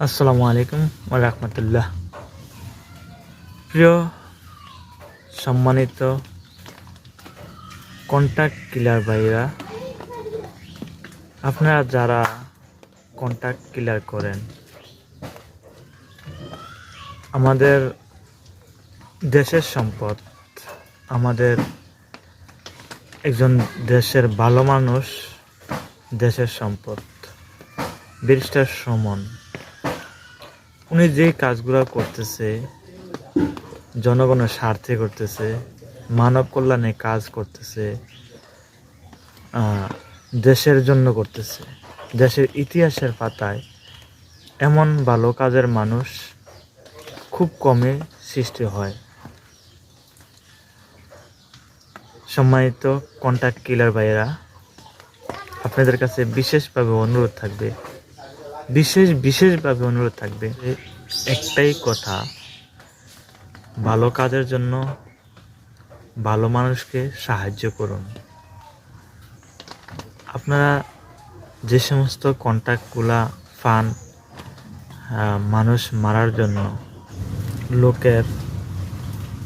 আসসালামু আলাইকুম রাহমাতুল্লাহ। প্রিয় সম্মানিত কন্ট্যাক্ট কিলার ভাইরা, আপনারা যারা কন্ট্যাক্ট কিলার করেন, আমাদের দেশের সম্পদ, আমাদের একজন দেশের ভালো মানুষ দেশের সম্পদ, ব্যারিস্টার সমন। উনি যে কাজগুলো করতেছে, জনগণের স্বার্থে করতেছে, মানব কল্যাণে কাজ করতেছে দেশের জন্য করতেছে, দেশের ইতিহাসের পাতায় এমন ভালো কাজের মানুষ খুব কমে সৃষ্টি হয়। সম্মানিত কন্ট্যাক্ট কিলার ভাইয়েরা, আপনাদের কাছে বিশেষভাবে অনুরোধ থাকবে বিশেষ, বিশেষভাবে অনুরোধ থাকবে একটাই কথা, ভালো কাজের জন্য ভালো মানুষকে সাহায্য করুন। আপনারা যে সমস্ত কন্ট্যাক্টগুলা ফান মানুষ মারার জন্য, লোকের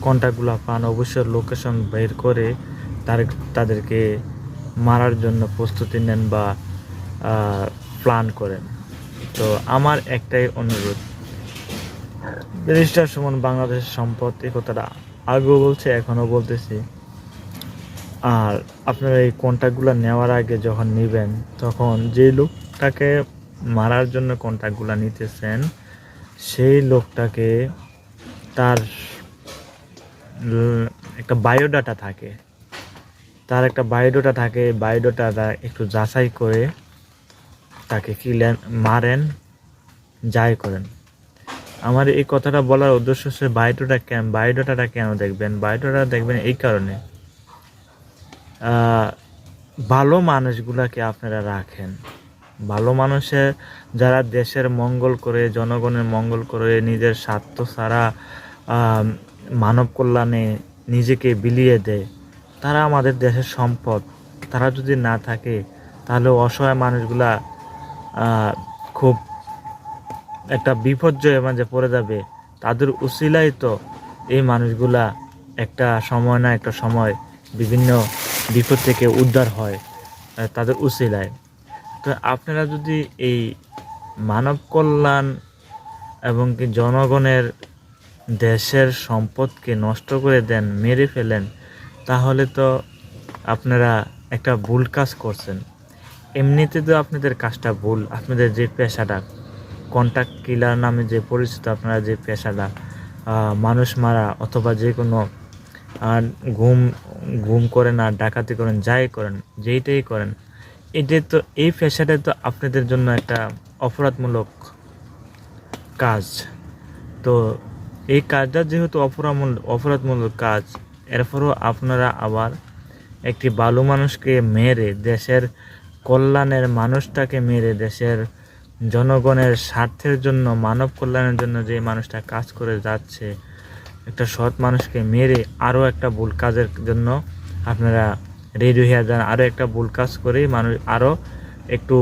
কন্ট্যাক্টগুলো পান, অবশ্যই লোকেশন বের করে তার, তাদেরকে মারার জন্য প্রস্তুতি নেন বা প্ল্যান করেন। তো আমার একটাই অনুরোধ। ব্যারিস্টার সুমন বাংলাদেশের সম্পদ এই কথাটা আগেও বলছে, এখনও বলতেছি। আর আপনারা এই কন্ট্যাক্টগুলো নেওয়ার আগে যখন নেবেন, তখন যে লোকটাকে মারার জন্য কন্ট্যাক্টগুলো নিতেছেন, সেই লোকটাকে তার একটা বায়োডাটা থাকে। তার একটা বায়োডাটা থাকে, বায়োডাটা একটু যাচাই করে তাকে কিলেন মারেন, যাই করেন। আমার এই কথাটা বলার উদ্দেশ্য হচ্ছে বায়োডাটা কেন বায়োডাটাটা কেন দেখবেন? বায়োডাটা দেখবেন এই কারণে ভালো মানুষগুলাকে আপনারা রাখেন। ভালো মানুষের যারা দেশের মঙ্গল করে, জনগণের মঙ্গল করে, নিজের স্বার্থ ছাড়া মানব কল্যাণে নিজেকে বিলিয়ে দেয়, তারা আমাদের দেশের সম্পদ। তারা যদি না থাকে, তাহলে অসহায় মানুষগুলা খুব একটা বিপর্যয়ের মাঝে পড়ে যাবে। তাদের উসিলাই তো এই মানুষগুলা একটা সময় না একটা সময় বিভিন্ন বিপদ থেকে উদ্ধার হয় তাদের উসিলায়। তো আপনারা যদি এই মানব কল্যাণ এবং কি জনগণের দেশের সম্পদকে নষ্ট করে দেন, মেরে ফেলেন, তাহলে তো আপনারা একটা ভুল কাজ করছেন। এমনিতে তো আপনাদের কাজটা ভুল, আপনাদের যে পেশাটা কন্ট্যাক্ট কিলার নামে যে পরিচিত আপনারা যে পেশাটা মানুষ মারা অথবা যে কোনো ঘুম ঘুম করেন আর ডাকাতি করেন, যাই করেন, যেইটাই করেন এটাই তো, এই পেশাটা তো আপনাদের জন্য একটা অপরাধমূলক কাজ। তো এই কাজটা যেহেতু অপরাধমূলক অপরাধমূলক কাজ, এরপরও আপনারা আবার একটি ভালো মানুষকে মেরে দেশের কল্যাণের মানুষটাকে মেরে দেশের জনগণের স্বার্থের জন্য, মানব কল্যাণের জন্য যে মানুষটা কাজ করে যাচ্ছে, একটা সৎ মানুষকে মেরে আরও একটা ভুল কাজের জন্য আপনারা রেডি হয়ে যান, আরও একটা ভুল কাজ করেই মানুষ আরও একটু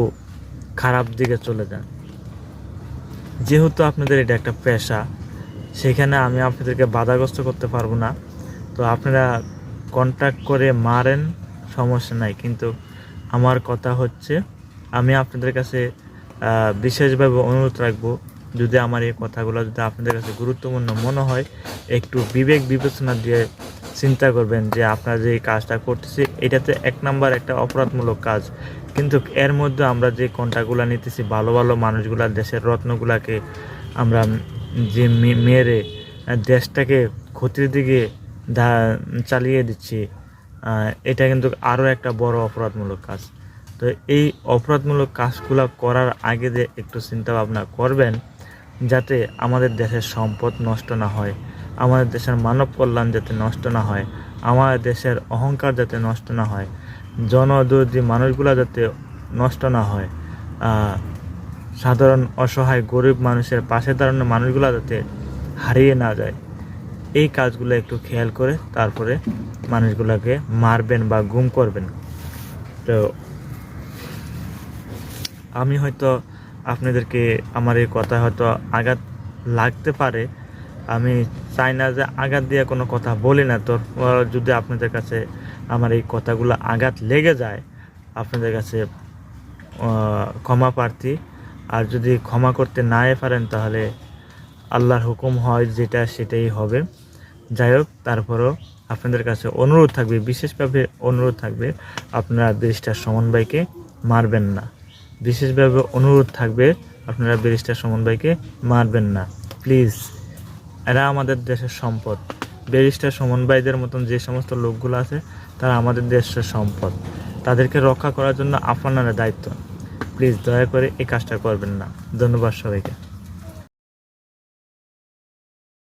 খারাপ দিকে চলে যান। যেহেতু আপনাদের এটা একটা পেশা, সেখানে আমি আপনাদেরকে বাধাগ্রস্ত করতে পারব না। তো আপনারা কন্ট্যাক্ট করে মারেন, সমস্যা নাই। কিন্তু আমার কথা হচ্ছে, আমি আপনাদের কাছে বিশেষভাবে অনুরোধ রাখব, যদি আমার এই কথাগুলো যদি আপনাদের কাছে গুরুত্বপূর্ণ মনে হয়, একটু বিবেক বিবেচনা দিয়ে চিন্তা করবেন যে আপনারা যে কাজটা করতেছি, এটাতে এক নাম্বার একটা অপরাধমূলক কাজ। কিন্তু এর মধ্যে আমরা যে কন্টাগুলো নিতেছি, ভালো ভালো মানুষগুলা, দেশের রত্নগুলাকে আমরা যে মেরে, দেশটাকে ক্ষতির দিকে চালিয়ে দিচ্ছি এটা কিন্তু আরও একটা বড় অপরাধমূলক কাজ। তো এই অপরাধমূলক কাজগুলো করার আগে যে একটু চিন্তা ভাবনা করবেন, যাতে আমাদের দেশের সম্পদ নষ্ট না হয়, আমাদের দেশের মানব কল্যাণ যাতে নষ্ট না হয়, আমাদের দেশের অহংকার যাতে নষ্ট না হয়, জনদরদি মানুষগুলো যাতে নষ্ট না হয় সাধারণ অসহায় গরিব মানুষের পাশে দাঁড়ানো মানুষগুলো যাতে হারিয়ে না যায়। এই কাজগুলো একটু খেয়াল করে তারপরে মানুষগুলোকে মারবেন বা গুম করবেন। তো আমি হয়তো আপনাদেরকে আমার এই কথা হয়তো আঘাত লাগতে পারে। আমি চাই না যে আঘাত দিয়ে কোনো কথা বলি না। তো যদি আপনাদের কাছে আমার এই কথাগুলো আঘাত লেগে যায়, আপনাদের কাছে ক্ষমা প্রার্থী। আর যদি ক্ষমা করতে নাই পারেন তাহলে আল্লাহর হুকুম হয় যেটা সেটাই হবে। যাই হোক তারপরও আপনাদের কাছে অনুরোধ থাকবে, বিশেষভাবে অনুরোধ থাকবে, আপনারা ব্যারিস্টার সমন ভাইকে মারবেন না। বিশেষভাবে অনুরোধ থাকবে, আপনারা ব্যারিস্টার সমন ভাইকে মারবেন না। প্লিজ, এরা আমাদের দেশের সম্পদ। ব্যারিস্টার সমন ভাইদের মতন যে সমস্ত লোকগুলো আছে, তারা আমাদের দেশের সম্পদ। তাদেরকে রক্ষা করার জন্য আপনারা দায়িত্ব। প্লিজ, দয়া করে এই কাজটা করবেন না। ধন্যবাদ সবাইকে।